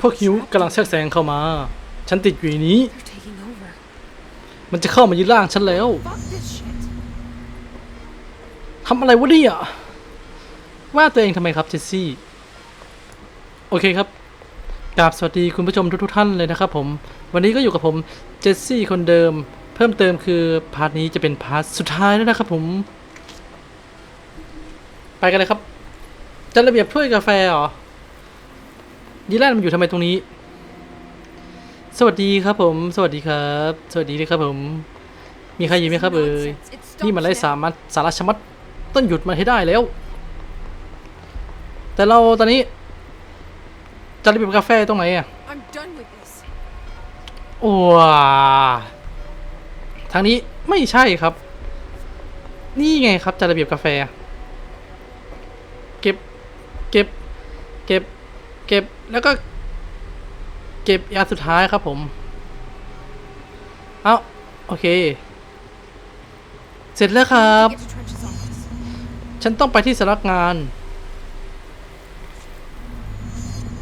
พวกฮิวกำลังแทรกแซงเข้ามา ฉันติดอยู่ในนี้ มันจะเข้ามายึดร่างฉันแล้วทำอะไรวะเนี่ยว่าตัวเองทำไมครับเจสซี่ โอเคครับกราบสวัสดีคุณผู้ชมทุกๆท่านเลยนะครับผม วันนี้ก็อยู่กับผมเจสซี่คนเดิม เพิ่มเติมคือพาร์ทนี้จะเป็นพาร์ทสุดท้ายแล้วนะครับผม ไปกันเลยครับจัดระเบียบถ้วยกาแฟเหรอ ดีแลนด์มันอยู่ทำไมตรงนี้ สวัสดีครับผม สวัสดีครับ สวัสดีเลยครับผม มีใครอยู่ไหมครับเอ่ยนี่มันไร้สามัญสาระชมัดต้องหยุดมันให้ได้แล้ว แต่เราตอนนี้ จะระเบียบกาแฟตรงไหนอะโอ้ทางนี้ไม่ใช่ครับ นี่ไงครับจะระเบียบกาแฟ เก็บ เก็บ เก็บ เก็บ แล้วก็ เก็บยาสุดท้ายครับผม เอาโอเค เสร็จแล้วครับ ฉันต้องไปที่สำนักงาน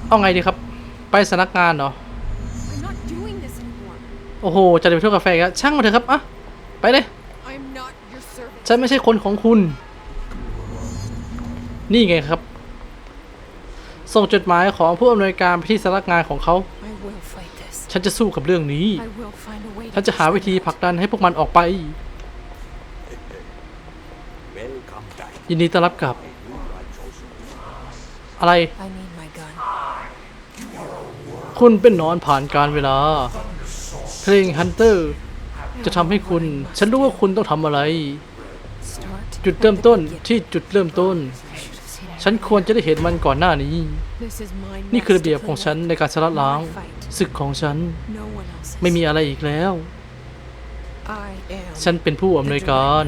เอาไงดีครับ ไปสำนักงานเหรอ โอ้โห จะไปเที่ยวกาแฟกันช่างมาเถอะครับ อะ ไปเลย ฉันไม่ใช่คนของคุณ นี่ไงครับ ส่งจดหมายของผู้อำนวยการไปที่สำนักงานของเขา I will fight this. ฉันจะสู้กับเรื่องนี้ I will find a way. ฉันจะหาวิธีผลักดันให้พวกมันออกไป Welcome back. ยินดีต้อนรับกลับ อะไร I need my gun. คุณเป็นหนอนผ่านการเวลา เพลงฮันเตอร์จะทำให้คุณ ฉันรู้ว่าคุณต้องทำอะไร Start. จุดเริ่มต้นที่จุดเริ่มต้น I should have seen it. ฉันควรจะได้เห็นมันก่อนหน้านี้ This is my นี่คือ next ระเบียบของฉันในการชนะล้าง My fight. ศึกของฉัน No one else's. ไม่มีอะไรอีกแล้ว I am. ฉันเป็นผู้อำนวยการ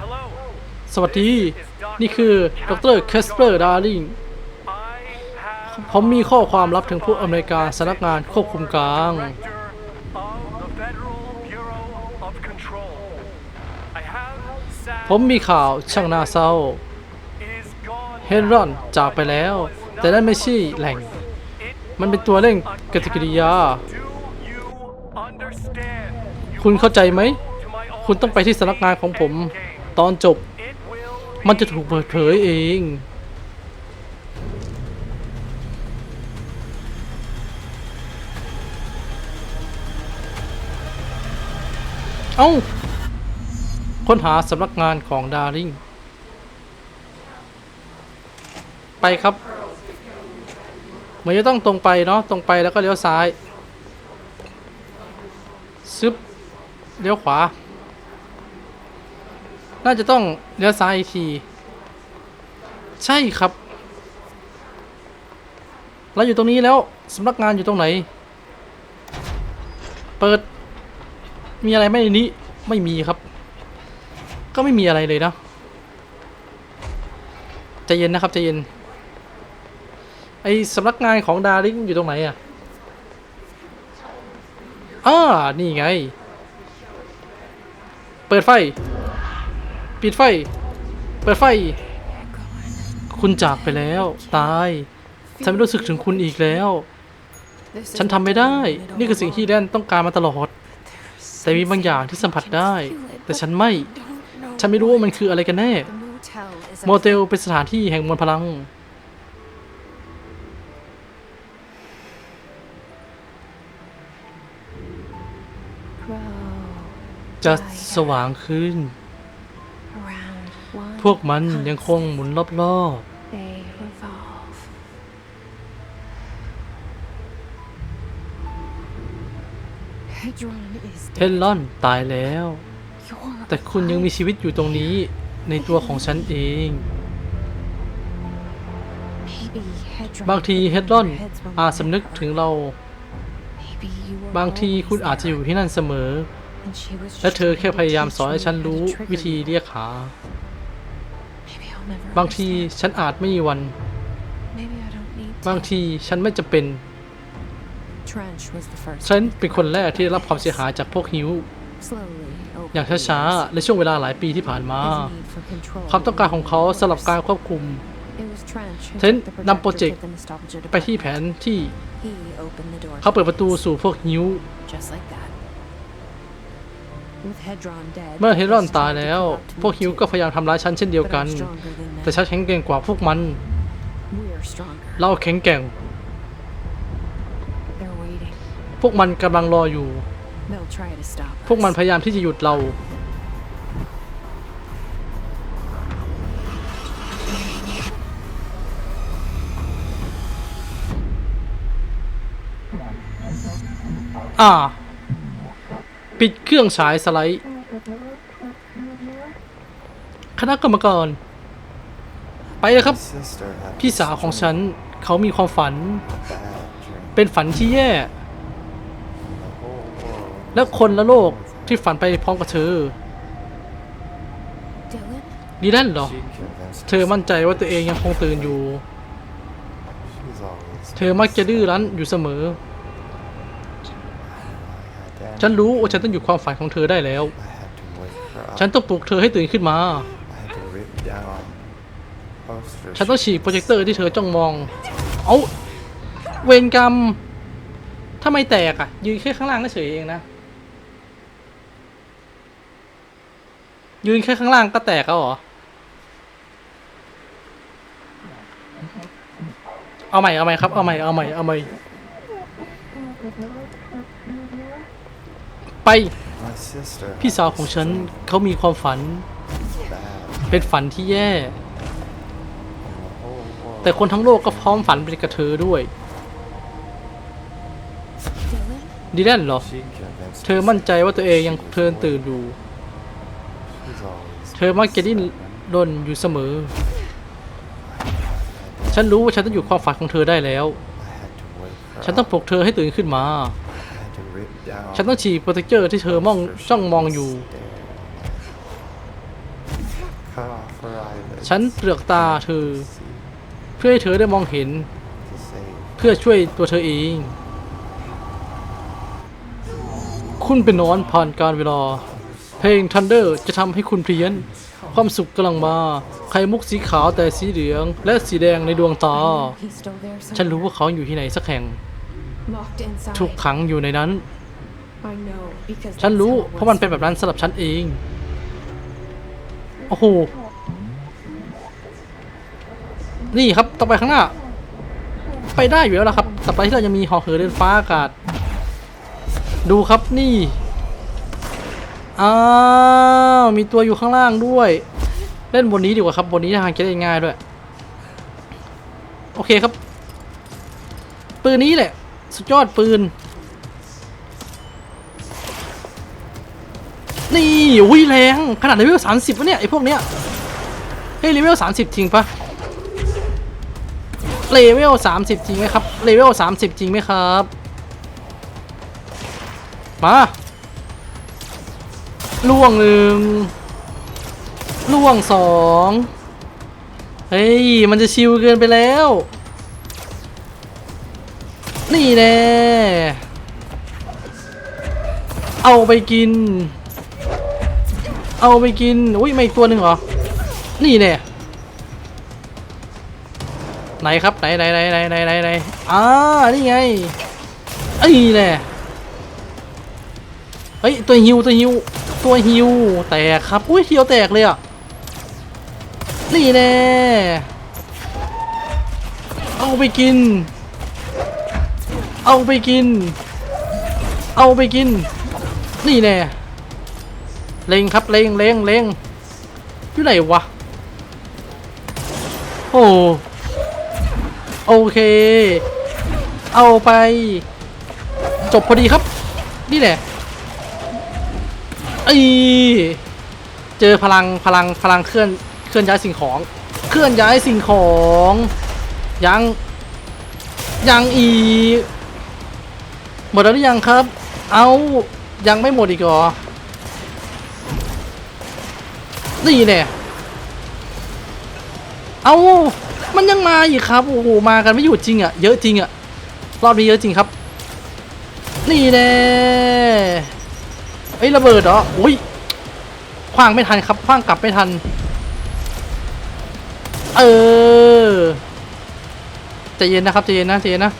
Hello. สวัสดี นี่คือดรแคสเปอร์ดาร์ลิง I have ผมมีข้อความลับถึงผู้อำนวยการสำนักงานควบคุมกลาง ผมมีข่าวช่างน่าเศร้า เฮนรอนจากไปแล้ว แต่นั่นไม่ใช่แหล่ง มันเป็นตัวเร่งปฏิกิริยา คุณเข้าใจไหม คุณต้องไปที่สำนักงานของผม ตอนจบ มันจะถูกเปิดเผยเองเอ้า ค้นหาสำนักงานของดาริงไปครับ เหมือนจะต้องตรงไปเนาะตรงไปแล้วก็เลี้ยวซ้ายซึบเลี้ยวขวา น่าจะต้องเลี้ยวซ้ายอีกที ใช่ครับเราอยู่ตรงนี้แล้วสำนักงานอยู่ตรงไหน เปิด มีอะไรไหมในนี้ ไม่มีครับ ก็ไม่มีอะไรเลยเนาะใจเย็นนะครับใจเย็น ไอสำนักงานของดาริงอยู่ตรงไหนอะอ่านี่ไง เปิดไฟ ปิดไฟ เปิดไฟ คุณจากไปแล้ว ตาย ฉันไม่รู้สึกถึงคุณอีกแล้ว ฉันทำไม่ได้ นี่คือสิ่งที่แดนต้องการมาตลอด แต่มีบางอย่างที่สัมผัสได้ แต่ฉันไม่ ฉันไม่รู้ว่ามันคืออะไรกันแน่ The motel is a โมเตลเป็นสถานที่แห่งมวลพลัง grow จะสว่างขึ้น around one พวกมันยังคงหมุนรอบ they revolve. Hedron is ๆเฮนลอนตายแล้ว You're แต่คุณยังมีชีวิตอยู่ตรงนี้ในตัวของฉันเอง Maybe Hedron บางทีเฮดลอนอาจสำนึกถึงเรา Maybe you were บางทีคุณอาจจะอยู่ที่นั่นเสมอ and she was และ just เธอแค่ trying to พยายาม teach สอนให้ me ฉัน how to รู้ trigger วิธี you. เรียกหา Maybe I'll never บางที understand. ฉันอาจไม่มีวัน Maybe I don't need บาง to. ทีฉันไม่จำเป็น Trench was the first. ฉันเป็นคนแรกที่ได้รับความเสียหายจากพว k ฮิว I Slowly, อย่าง obedience. ช้าๆ ในช่วงเวลาหลายปีที่ผ่านมา His need for control ความต้องการของเขาสำหรับการควบคุม It was Trench who เช่น took the นำโปรเจก projector ต์ to the nostalgia ไปที่แผ department. นที่ He opened the door เขาเปิดประตูสู่พวกฮิว just like that. With Hedron dead, เมื่อ the เฮรอน forces ตาย tried to แล้ว corrupt พวก me ฮิว too. ก็พยายามทำร้ายฉันเช่นเดียว But กัน I'm stronger than แต่ them. ฉันแข็งแกร่งกว่าพวกมัน We're stronger. เราแข็งแกร่ง They're waiting. พวกมันกำลังรออยู่ They'll try to stop พวกมัน us. พยายามที่จะหยุดเรา อ่า ปิดเครื่องฉายสไลด์ คณะกรรมการไปเลยครับ Sister had พี่สาวของฉันเขามีความฝัน a bad dream. เป็นฝันที่แย่ The whole world และคนละโลกที่ฝันไปพร้อมกับเธอ ดีแลนเหรอ เธอมั่นใจว่าตัวเองยังคงตื่นอยู่ เธอมักจะดื้อรั้นอยู่เสมอ ฉันรู้ว่าฉันต้องหยุดความฝันของเธอได้แล้ว ฉันต้องปลุกเธอให้ตื่นขึ้นมา ฉันต้องฉีกโปรเจคเตอร์ที่เธอจ้องมอง เอาเวรกรรมทำไมแตกอะ ยืนแค่ข้างล่างก็เฉยเองนะ ยืนแค่ข้างล่างก็แตกแล้วเหรอ เอาใหม่เอาใหม่ครับ เอาใหม่เอาใหม่เอาใหม่ไป My sister พี่สาวของฉันเขามีความฝัน เป็นฝันที่แย่ แต่คนทั้งโลกก็พร้อมฝันไปกับเธอด้วย ดีแลนเหรอ เธอมั่นใจว่าตัวเองยังเพลินตื่นอยู่ เธอมักจะดิ้นรนอยู่เสมอ ฉันรู้ว่าฉันต้องหยุดความฝันของเธอได้แล้ว ฉันต้องปลุกเธอให้ตื่นขึ้นมา ฉันต้องฉีกโปรเทคเจอร์ที่เธอมองจ้องมองอยู่ ฉันเปลือกตาเธอ เพื่อให้เธอได้มองเห็น เพื่อช่วยตัวเธอเอง คุณเป็นนอนผ่านการเวลา เพลง Thunder จะทำให้คุณเพลียน ความสุขกำลังมา ไข่มุกสีขาวแต่สีเหลือง และสีแดงในดวงตา He's still there ฉัน somewhere. รู้ว่าเขาอยู่ที่ไหนสักแห่ง Locked inside. ถูกขังอยู่ในนั้น I know because ฉัน that's รู้ how it เพราะมัน was เป็นแบบนั้นสำหรับฉันเอง โอ้โห นี่ครับ ต่อไปข้างหน้า ไปได้อยู่แล้วนะครับต่อไปที่เรายังมีหอเหินเดินฟ้าอากาศ ดูครับนี่ อ้าวมีตัวอยู่ข้างล่างด้วย เล่นบนนี้ดีกว่าครับบนนี้ทางจะได้ง่ายด้วย โอเคครับ ปืนนี้แหละ สุดยอดปืน นี่อุ้ยแรงขนาดเลเวลสามสิบวะเนี่ยไอพวกเนี้ยเฮ้ยเลเวลสามสิบจริงปะเลเวลสามสิบจริงไหมครับเลเวลสามสิบจริงไหมครับ มา ล่วงหนึ่งล่วงสองเฮ้ย มันจะชิวเกินไปแล้ว นี่แน่เอาไปกิน เอาไปกิน อุ้ยไม่อีกตัวหนึ่งเหรอ นี่เนี่ยไหนครับ ไหนไหนไหนไหนไหนไหนไหนอ่า นี่ไงไอ้แน่เฮ้ย ตัวฮิวตัวฮิว ตัวฮิวแตกครับอุ้ยเทียวแตกเลยอะนี่แน่เอาไปกิน เอาไปกิน เอาไปกิน นี่แน่เล็งครับเล็งเล็งเล็งอยู่ไหนวะ โอ้โอเค เอาไป จบพอดีครับ นี่แหละ อยเจอพลังพลังพลังเคลื่อนเคลื่อนย้ายสิ่งของ เคลื่อนย้ายสิ่งของยังยังอีหมดแล้วหรือยังครับ เอายังไม่หมดอีกเหรอนี่แน่เอามันยังมาอีกครับโอ้โหมากันไม่หยุดจริงอะ่ะเยอะจริงอะ่ะรอบนี้เยอะจริงครับ นี่แน่ เอ้ยระเบิดเหรออุ้ยคว้างไม่ทันครับคว้างกลับไม่ทัน เออใจเย็นนะครับใจเย็นนะใจเย็นนะ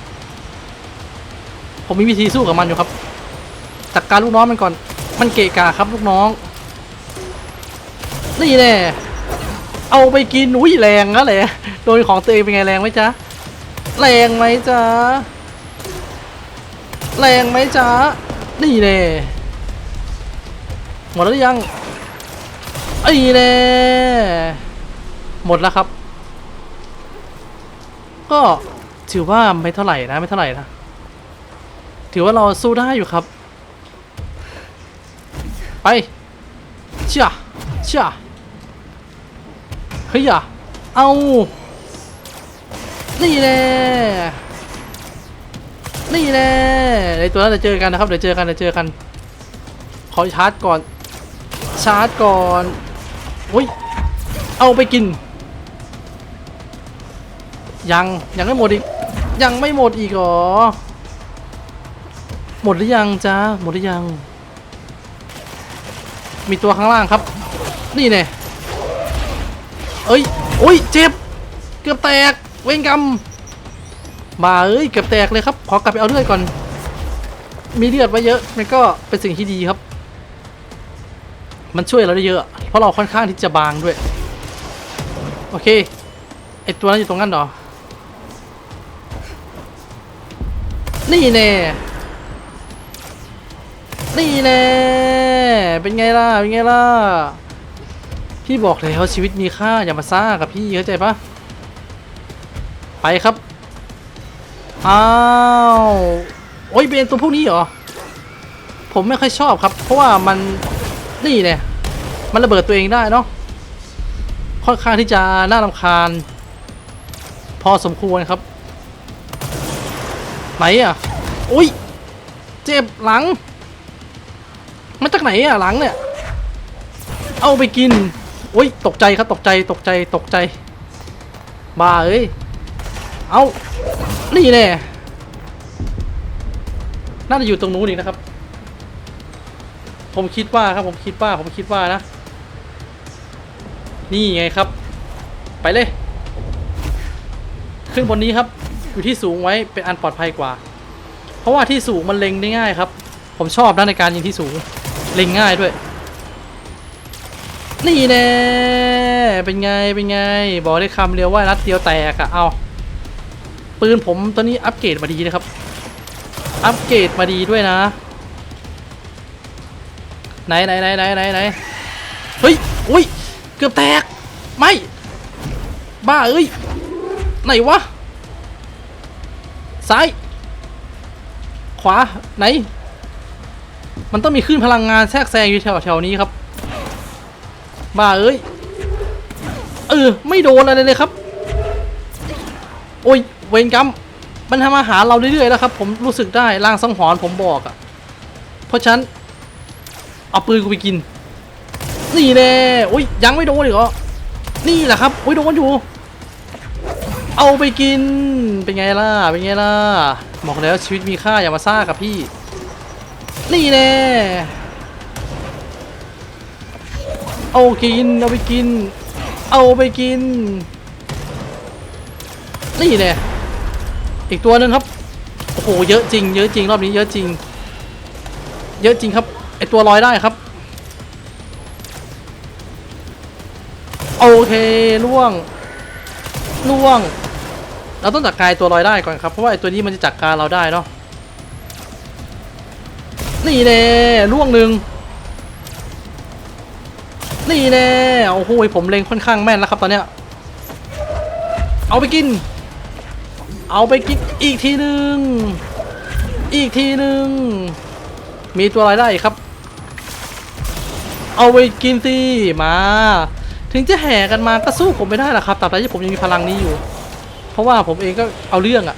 ผมมีวิธีสู้กับมันอยู่ครับจัดการลูกน้องมันก่อน มันเกะกะครับลูกน้อง นี่แน่เอาไปกินอุ้ยแรงนะแหละโดนของตัวเองเป็นไงแรงไหมจ๊ะ แรงไหมจ๊ะ แรงไหมจ๊ะ นี่แน่ หมดแล้วหรือยังไอ้แน่หมดแล้วครับ ก็ถือว่าไม่เท่าไหร่นะไม่เท่าไหร่นะ ถือว่าเราสู้ได้อยู่ครับ ไปเชี่ยเชี่ยเฮ้ยอะเอานี่แน่นี่แน่ในตัวนั้นเดี๋ยวเจอกันนะครับเดี๋ยวเจอกันเดี๋ยวเจอกัน ขอชาร์จก่อน ชาร์จก่อนอุ้ย เอาไปกิน ยัง ยังไม่หมดอีก ยังไม่หมดอีกหรอ หมดหรือยังจ้าหมดหรือยัง มีตัวข้างล่างครับ นี่แน่เอ้ยโอ้ย เจ็บ เกือบแตก เวงกรรมมาเอ้ย เกือบแตกเลยครับ ขอกลับไปเอาเลือดก่อน มีเลือดไว้เยอะ มันก็เป็นสิ่งที่ดีครับ มันช่วยเราได้เยอะ เพราะเราค่อนข้างที่จะบางด้วย โอเค ไอตัวนั้นอยู่ตรงนั้นเหรอ นี่แน่ นี่แน่ เป็นไงล่ะ เป็นไงล่ะ พี่บอกแล้วชีวิตมีค่าอย่ามาซ่ากับพี่เข้าใจปะไปครับ อ้าว โอ้ยเป็นตัวพวกนี้เหรอ ผมไม่ค่อยชอบครับ เพราะว่ามัน นี่เนี่ยมันระเบิดตัวเองได้เนาะค่อนข้างที่จะน่ารำคาญ พอสมควรครับ ไหนอะอุ้ยเจ็บหลังมาจากไหนอะหลังเนี่ย เอาไปกินโอ้ยตกใจครับตกใจตกใจตกใจบ้าเอ้ยเอานี่แน่น่าจะอยู่ตรงนู้นอีกนะครับ ผมคิดว่าครับผมคิดว่าผมคิดว่านะ นี่ไงครับ ไปเลย ขึ้นบนนี้ครับ อยู่ที่สูงไว้เป็นอันปลอดภัยกว่า เพราะว่าที่สูงมันเล็งได้ง่ายครับ ผมชอบนะในการยิงที่สูงเล็งง่ายด้วย นี่แน่เป็นไงเป็นไง บอกได้คำเดียวว่านัดเดียวแตกอะเอาปืนผมตอนนี้อัปเกรดมาดีนะครับ อัปเกรดมาดีด้วยนะ ไหนไหนไหนไหนไหนไหนเฮ้ยอุ้ยเกือบแตกไม่บ้าเอ้ยไหนวะซ้าย ขวาไหน มันต้องมีคลื่นพลังงานแทรกแซงอยู่แถวแถวนี้ครับบ้าเอ้ยเออไม่โดนอะไรเลยครับ โอ้ยเวรกรรมมันทำอาหารเราเรื่อยๆแล้วครับ ผมรู้สึกได้ร่างสังหรณ์ผมบอกอะ่ะ เพราะฉะนั้น เอาปืนกูไปกิน นี่แน่โอ้ยยังไม่โดนอีกเหรอ นี่แหละครับโอ้ยโดนอยู่ เอาไปกิน เป็นไงล่ะ เป็นไงล่ะบอกแล้วชีวิตมีค่าอย่ามาซ่ากับพี่ นี่แน่เอากิน เอาไปกิน เอาไปกิน นี่แน่อีกตัวหนึ่งครับ โอ้โห เยอะจริง เยอะจริง รอบนี้เยอะจริง เยอะจริงครับ ตัวลอยได้ครับ โอเคล่วงล่วง เราต้องจัดการตัวลอยได้ก่อนครับเพราะว่าไอตัวนี้มันจะจัดการเราได้เนาะนี่แน่ล่วงหนึ่งนี่แน่โอ้โหผมเล็งค่อนข้างแม่นแล้วครับตอนเนี้ยเอาไปกิน เอาไปกินอีกทีหนึ่งอีกทีหนึ่งมีตัวอะไรได้ครับ เอาไปกินสิมา ถึงจะแห่กันมาก็สู้ผมไม่ได้หรอกครับตราบใดที่ผมยังมีพลังนี้อยู่ เพราะว่าผมเองก็เอาเรื่องอะ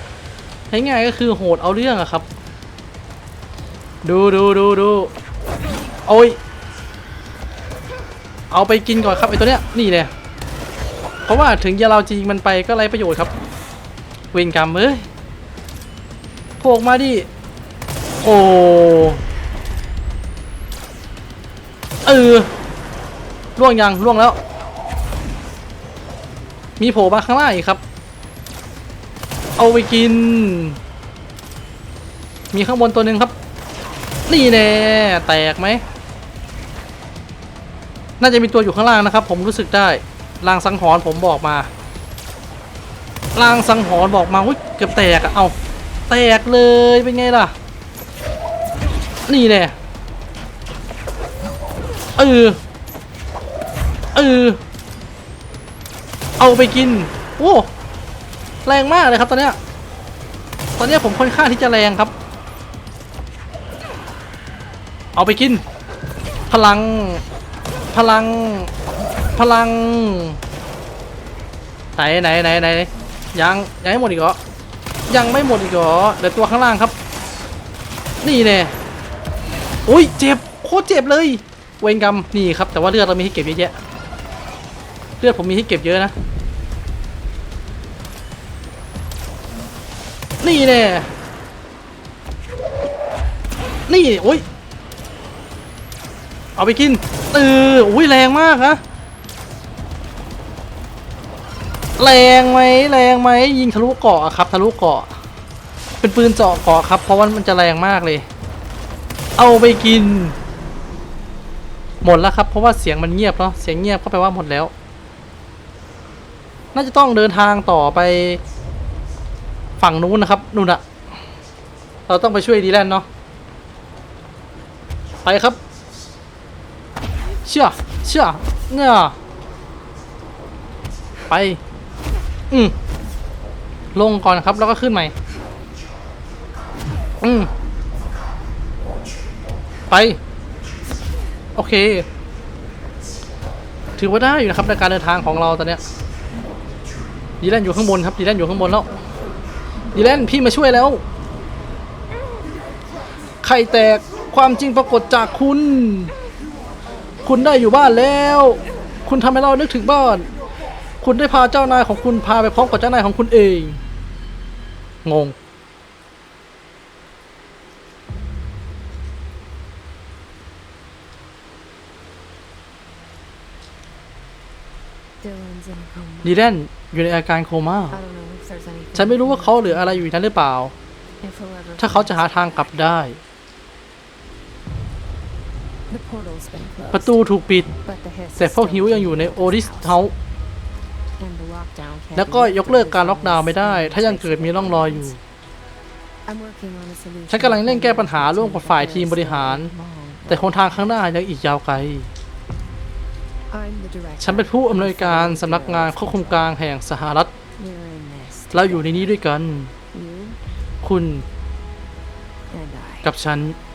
ง่ายๆก็คือโหดเอาเรื่องอะครับ ดูดูดูดูโอ้ยเอาไปกินก่อนครับไอตัวเนี้ยนี่เลยเพราะว่าถึงจะเราจริงมันไปก็ไรประโยชน์ครับ เวรกรรมเอ้ยโผล่ออกมาดิโอ้ เออล่วงยังล่วงแล้ว มีโผล่มาข้างล่างอีกครับ เอาไปกิน มีข้างบนตัวหนึ่งครับ นี่แน่แตกไหม น่าจะมีตัวอยู่ข้างล่างนะครับ ผมรู้สึกได้ลางสังหรณ์ผมบอกมาลางสังหรณ์บอกมาอุ้ยเกือบแตกอะเอาแตกเลยเป็นไงล่ะ นี่แน่ เออเออเอาไปกิน โอ้ แรงมากเลยครับตอนเนี้ย ตอนเนี้ยผมค่อนข้างที่จะแรงครับ เอาไปกิน พลัง พลัง พลัง ไหนไหนไหนไหนยังยังไม่หมดอีกเหรอ ยังไม่หมดอีกเหรอ เดี๋ยวตัวข้างล่างครับ นี่แน่อุ้ยเจ็บ โคตรเจ็บเลย เวรกรรมนี่ครับ แต่ว่าเลือดเรามีให้เก็บเยอะแยะเลือดผมมีให้เก็บเยอะนะ นี่แน่นี่โอ้ยเอาไปกินเอออุ้ยแรงมากนะแรงไหมแรงไหมยิงทะลุเกาะครับทะลุเกาะ เป็นปืนเจาะเกาะครับ เพราะว่ามันจะแรงมากเลย เอาไปกิน หมดแล้วครับ เพราะว่าเสียงมันเงียบเนาะเสียงเงียบก็แปลว่าหมดแล้ว น่าจะต้องเดินทางต่อไป ฝั่งนู้นนะครับนู่นอะเราต้องไปช่วยดีแลนเนาะไปครับ เชื่อเชื่อเนี่ยไป อืมลงก่อนครับแล้วก็ขึ้นใหม่ อืมไป โอเค ถือว่าได้อยู่นะครับในการเดินทางของเราตอนเนี้ยดีแลนอยู่ข้างบนครับดีแลนอยู่ข้างบนแล้วดีแลนพี่มาช่วยแล้วไข่แตกความจริงปรากฏจากคุณ คุณได้อยู่บ้านแล้ว คุณทำให้เรานึกถึงบ้าน คุณได้พาเจ้านายของคุณพาไปพร้อมกับเจ้านายของคุณเอง งง ดีแลนอยู่ในอาการโคม่า I don't know if there's anything. ฉันไม่รู้ว่าเขาเหลืออะไรอยู่ในนั้นหรือเปล่า If he'll ever ถ้าเขาจะหาทางกลับได้ The portal's been closed. ประตูถูกปิด But the hiss แต่ is พวก still หิวยังอยู่ในโอริสเฮา and the lockdown can't แล้ว be ก็ lifted ยกเลิก as การ long ล็อกดาวน์ as ไม่ได้ the ถ้ายังเกิดมีร่องรอยอยู่ I'm working on a solution ฉันกำลังเร่งแก้ปัญหาร่วมกับฝ่ายทีมบริหาร Long แต่คนทางข้างหน้ายังอีกยาวไกล I'm the director. ฉันเป็นผู้อำนวยการสำนักงานควบคุมกลางแห่งสหรัฐ We're in this. เราอยู่ในนี้ด้วยกัน You คุณ and I. กับฉัน I